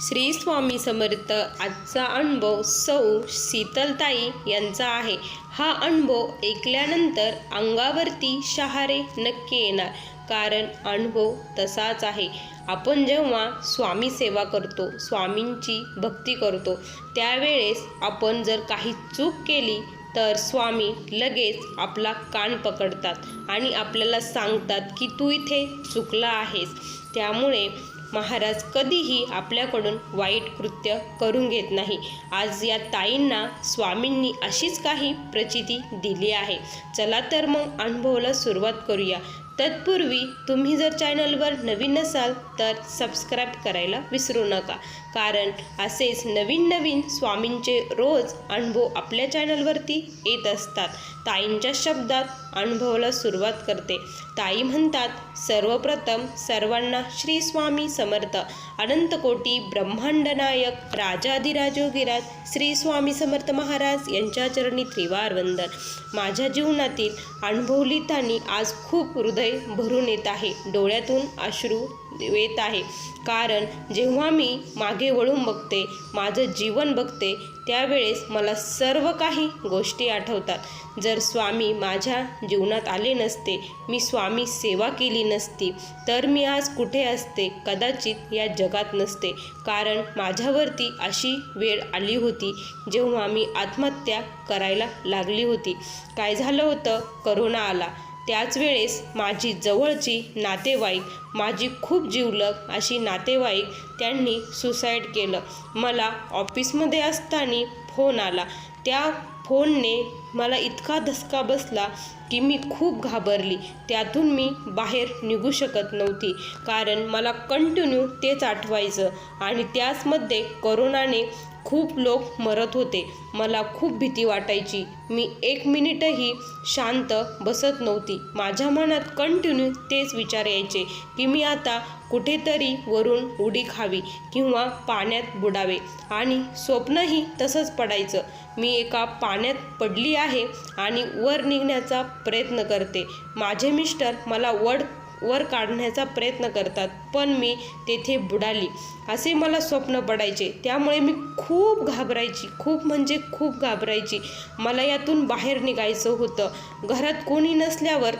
श्री स्वामी समर्थ आजचा अनुभव सौ शीतलताई यांचा आहे. हा अनुभव ऐकल्यानंतर अंगावरती शहारे नक्की येणार कारण अनुभव तसाच आहे. आपण जेव्हा स्वामी सेवा करतो स्वामींची भक्ती करतो त्यावेळेस आपण जर काही चूक केली तर स्वामी लगेच आपला कान पकडतात आणि आपल्याला सांगतात की तू इथे चुकला आहेस. त्यामुळे महाराज कधीही आपल्याकडून वाईट कृत्य करून घेत नाही. आज या ताईंना स्वामींनी अशीच काही प्रचिती दिली आहे. चला तर मग अनुभवाला सुरुवात करूया. तत्पूर्वी तुम्ही जर चॅनलवर नवीन नसाल तर सबस्क्राईब करायला विसरू नका. कारण असेच नवीन नवीन स्वामींचे रोज अनुभव आपल्या चॅनलवरती येत असतात. ताईंच्या शब्दात अनुभवाला सुरुवात करते. ताई म्हणतात सर्वप्रथम सर्वांना श्री स्वामी समर्थ. अनंतकोटी ब्रह्मांडनायक राजाधिराजोगिराज श्री स्वामी समर्थ महाराज यांच्या चरणी त्रिवार वंदन. माझ्या जीवनातील अनुभवली त्यांनी आज खूप हृदय भरून येत आहे. डोळ्यातून अश्रू येत आहे. कारण जेव्हा मी मागे वळून बघते माझं जीवन बघते त्यावेळेस मला सर्व काही गोष्टी आठवतात. जर स्वामी माझ्या जीवनात आले नसते मी स्वामी सेवा केली नसती तर मी आज कुठे असते? कदाचित या जगात नसते. कारण माझ्यावरती अशी वेळ आली होती जेव्हा मी आत्महत्या करायला लागली होती. काय झालं होतं? करोना आला. त्याच वेळेस माझी जवळची नातेवाईक माझी खूप जीवलग अशी नातेवाईक त्यांनी सुसाईड केलं. मला ऑफिसमध्ये असताना फोन आला. त्या फोनने मला इतका धसका बसला की मी खूप घाबरली. त्यातून मी बाहेर निघू शकत नव्हती. कारण मला कंटिन्यू तेच आठवायचं आणि त्याचमध्ये करोनाने खूप लोक मरत होते. मला खूप भीती वाटायची. मी एक मिनिटही शांत बसत नव्हती. माझ्या मनात कंटिन्यू तेच विचार यायचे की मी आता कुठेतरी वरून उडी खावी किंवा पाण्यात बुडावे. आणि स्वप्नही तसंच पडायचं. मी एका पाण्यात पडली आहे आणि वर निघण्याचा प्रयत्न करते. माझे मिस्टर मला वड वर काढण्याचा प्रयत्न करतात पण मी तेथे बुडाली. असे मला स्वप्न पडायचे. त्यामुळे मी खूप घाबरायची. खूप म्हणजे खूप घाबरायची. मला यातून बाहेर निघायचं होतं. घरात कोणी नसल्यावर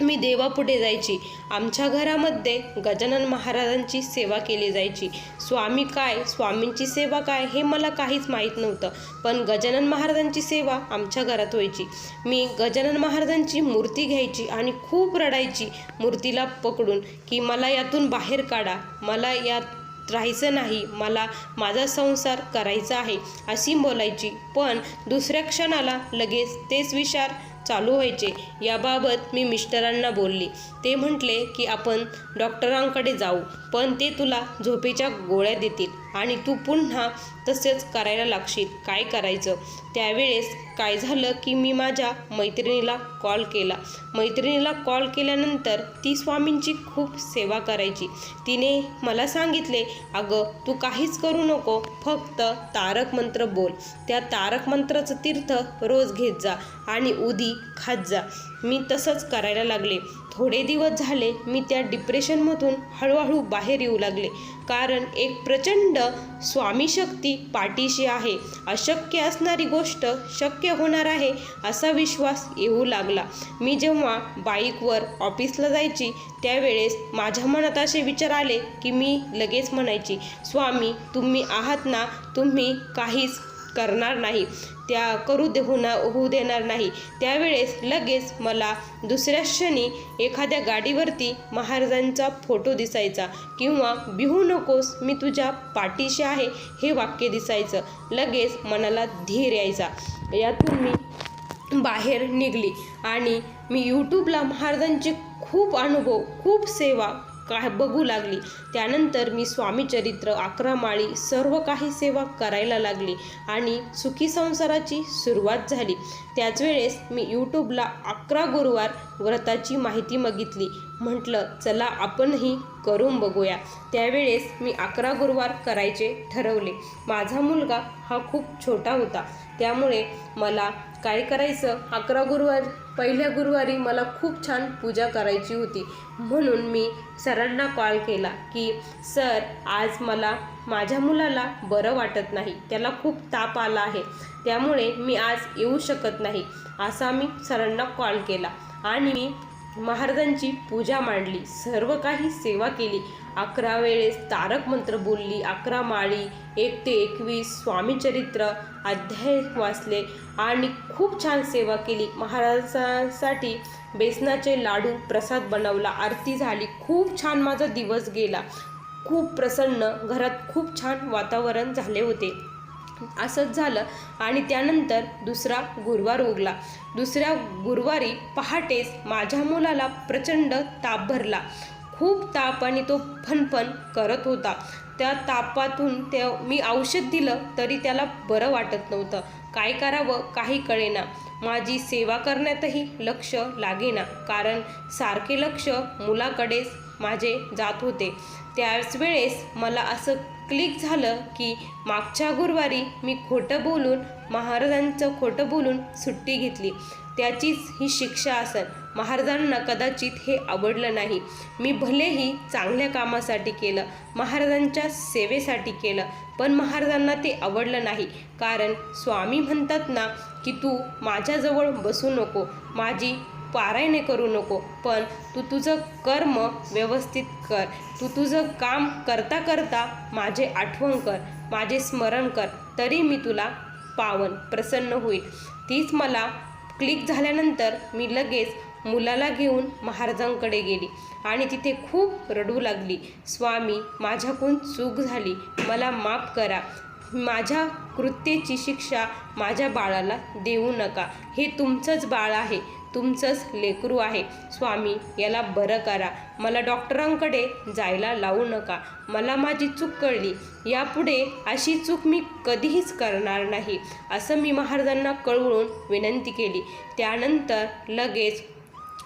मी देवापुढे जायची. आमच्या घरामध्ये गजानन महाराजांची सेवा केली जायची. स्वामी काय स्वामींची सेवा काय हे मला काहीच माहीत नव्हतं. पण गजानन महाराजांची सेवा आमच्या घरात व्हायची. मी गजानन महाराजांची मूर्ती घ्यायची आणि खूप रडायची मूर्तीला पकडून की मला यातून बाहेर काढा. मला यात राहायचं नाही. मला माझा संसार करायचा आहे अशी बोलायची. पण दुसऱ्या क्षणाला लगेच तेच विचार चालू व्हायचे. याबाबत मी मिस्टरांना बोलली. ते म्हटले की आपण डॉक्टरांकडे जाऊ पण ते तुला झोपेच्या गोळ्या देतील. आणि तू पुन्हा तसेच करायला लागशील. काय करायचं? त्यावेळेस काय झालं की मी माझ्या मैत्रिणीला कॉल केला. मैत्रिणीला कॉल केल्यानंतर ती स्वामींची खूप सेवा करायची. तिने मला सांगितले अगं तू काहीच करू नको फक्त तारक मंत्र बोल. त्या तारक मंत्राचं तीर्थ रोज घेत जा आणि उदी खात जा. मी तसंच करायला लागले. थोडे दिवस झाले मी त्या डिप्रेशनमधून हळूहळू बाहेर येऊ लागले. कारण एक प्रचंड स्वामी शक्ती पाठीशी आहे. अशक्य असणारी गोष्ट शक्य होणार आहे असा विश्वास येऊ लागला. मी जेव्हा बाईकवर ऑफिसला जायची त्यावेळेस माझ्या मनात असे विचार आले की मी लगेच म्हणायची स्वामी तुम्ही आहात ना तुम्ही काहीच करणार नाही. त्या करू दे होणार होऊ देणार नाही. त्यावेळेस लगेच मला दुसऱ्या क्षणी एखाद्या गाडीवरती महाराजांचा फोटो दिसायचा किंवा बिहू नकोस मी तुझ्या पाठीशी आहे हे वाक्य दिसायचं. लगेच मनाला धीर यायचा. यातून मी बाहेर निघली आणि मी यूट्यूबला महाराजांचे खूप अनुभव खूप सेवा काय बघू लागली. त्यानंतर मी स्वामी चरित्र अकरा माळी सर्व काही सेवा करायला लागली आणि सुखी संसाराची सुरुवात झाली. त्याच वेळेस मी यूट्यूबला अकरा गुरुवार व्रताची माहिती मागितली. म्हटलं चला आपणही करून बघूया. त्यावेळेस मी अकरा गुरुवार करायचे ठरवले. माझा मुलगा हा खूप छोटा होता. त्यामुळे मला काय करायचं? अकरा गुरुवार पहिल्या गुरुवारी मला खूप छान पूजा करायची होती. म्हणून मी सरांना कॉल केला की सर आज मला माझ्या मुलाला बरं वाटत नाही. त्याला खूप ताप आला आहे. त्यामुळे मी आज येऊ शकत नाही. असा मी सरांना कॉल केला. आणि मी महाराजांची पूजा मांडली. सर्व काही सेवा केली. अकरा वेळेस तारक मंत्र बोलली. अकरा माळी एक ते एकवीस स्वामीचरित्र अध्याय वाचले आणि खूप छान सेवा केली. महाराजांसाठी बेसनाचे लाडू प्रसाद बनवला. आरती झाली. खूप छान माझा दिवस गेला. खूप प्रसन्न घरात खूप छान वातावरण झाले होते. असंच झालं. आणि त्यानंतर दुसरा गुरुवार उगला दुसऱ्या गुरुवारी पहाटेच माझ्या मुलाला प्रचंड ताप भरला. खूप ताप आणि तो फणफण करत होता. त्या तापातून ते मी औषध दिलं तरी त्याला बरं वाटत नव्हतं. काय करावं काही कळेना. माझी सेवा करण्यातही लक्ष लागेना. कारण सारखे लक्ष मुलाकडेच माझे जात होते. त्याच वेळेस मला असं क्लिक झालं की मागच्या गुरुवारी मी खोटं बोलून महाराजांचं खोटं बोलून सुट्टी घेतली. त्याचीच ही शिक्षा असेल. महाराजांना कदाचित हे आवडलं नाही. मी भलेही चांगल्या कामासाठी केलं महाराजांच्या सेवेसाठी केलं पण महाराजांना ते आवडलं नाही. कारण स्वामी म्हणतात ना की तू माझ्याजवळ बसू नको. माझी पारायणे करू नको पण तू तुझं कर्म व्यवस्थित कर. तू तुझं काम करता करता माझे आठवण कर माझे स्मरण कर तरी मी तुला पावन प्रसन्न होईल. तीच मला क्लिक झाल्यानंतर मी लगेच मुलाला घेऊन महाराजांकडे गेली आणि तिथे खूप रडू लागली. स्वामी माझ्याकडून चूक झाली. मला माफ करा. माझ्या कृत्येची शिक्षा माझ्या बाळाला देऊ नका. हे तुमचंच बाळ आहे. तुमचंच लेकरू आहे. स्वामी याला बरं करा. मला डॉक्टरांकडे जायला लावू नका. मला माझी चूक कळली. यापुढे अशी चूक मी कधीच करणार नाही असं मी महाराजांना कळवून विनंती केली. त्यानंतर लगेच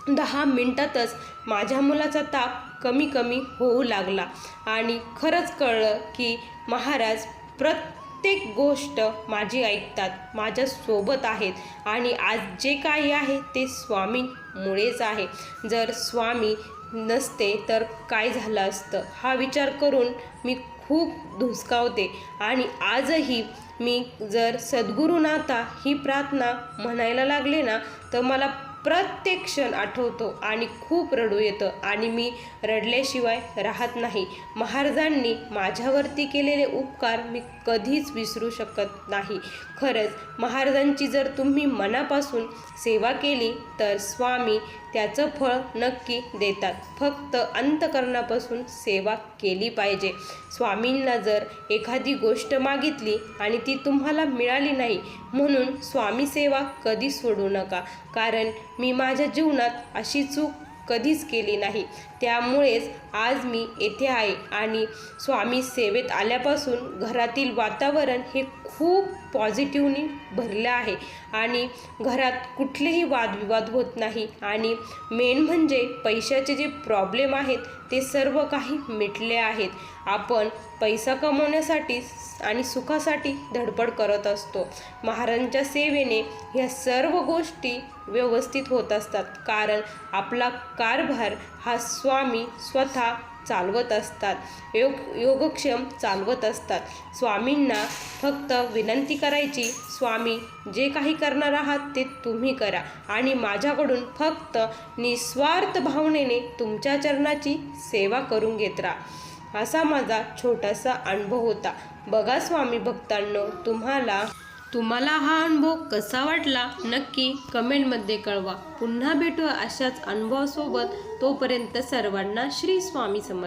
दहा मिनटातच माझ्या मुलाचा ताप कमी कमी होऊ लागला. आणि खरंच कळलं की महाराज प्रत प्रत्येक गोष्ट माझी ऐकतात माझ्यासोबत आहेत आणि आज जे काही आहे ते स्वामीमुळेच आहे. जर स्वामी नसते तर काय झालं असतं? हा विचार करून मी खूप धुसकावते आणि आजही मी जर सद्गुरुनाथा ही प्रार्थना म्हणायला लागले ना तर मला प्रत्येक क्षण आठवतो आणि खूप रडू येतं आणि मी रडल्याशिवाय राहत नाही. महाराजांनी माझ्यावरती केलेले उपकार मी कधीच विसरू शकत नाही. खरंच महाराजांची जर तुम्ही मनापासून सेवा केली तर स्वामी त्याचं फळ नक्की देतात. फक्त अंतकरणापासून सेवा केली पाहिजे. स्वामींना जर एखादी गोष्ट मागितली आणि ती तुम्हाला मिळाली नाही म्हणून स्वामी सेवा कधी सोडू नका. कारण मी माझ्या जीवनात अशी चूक कधीच केली नाही. त्यामुळेच आज मी येथे आहे आणि स्वामी सेवेत आल्यापासून घरातील वातावरण हे खूप पॉझिटिव्हनी भरलं आहे. आणि घरात कुठलेही वादविवाद होत नाही. आणि मेन म्हणजे पैशाचे जे प्रॉब्लेम आहेत ते सर्व काही मिटले आहेत. आपण पैसा कमवण्यासाठी आणि सुखासाठी धडपड करत असतो. महाराजांच्या सेवेने ह्या सर्व गोष्टी व्यवस्थित होत असतात. कारण आपला कारभार हा स्वामी स्वतः चालवत असतात. योग योगक्षम चालवत असतात. स्वामींना फक्त विनंती करायची स्वामी जे काही करणार आहात ते तुम्ही करा आणि माझ्याकडून फक्त निस्वार्थ भावनेने तुमच्या चरणाची सेवा करून घेत राहा. असा माझा छोटासा अनुभव होता. बघा स्वामी भक्तांनो तुम्हाला तुम्हाला हा अनुभव कसा वाटला नक्की कमेंटमध्ये कळवा. पुन्हा भेटू अशाच अनुभवासोबत. तोपर्यंत सर्वांना श्री स्वामी समर्थ.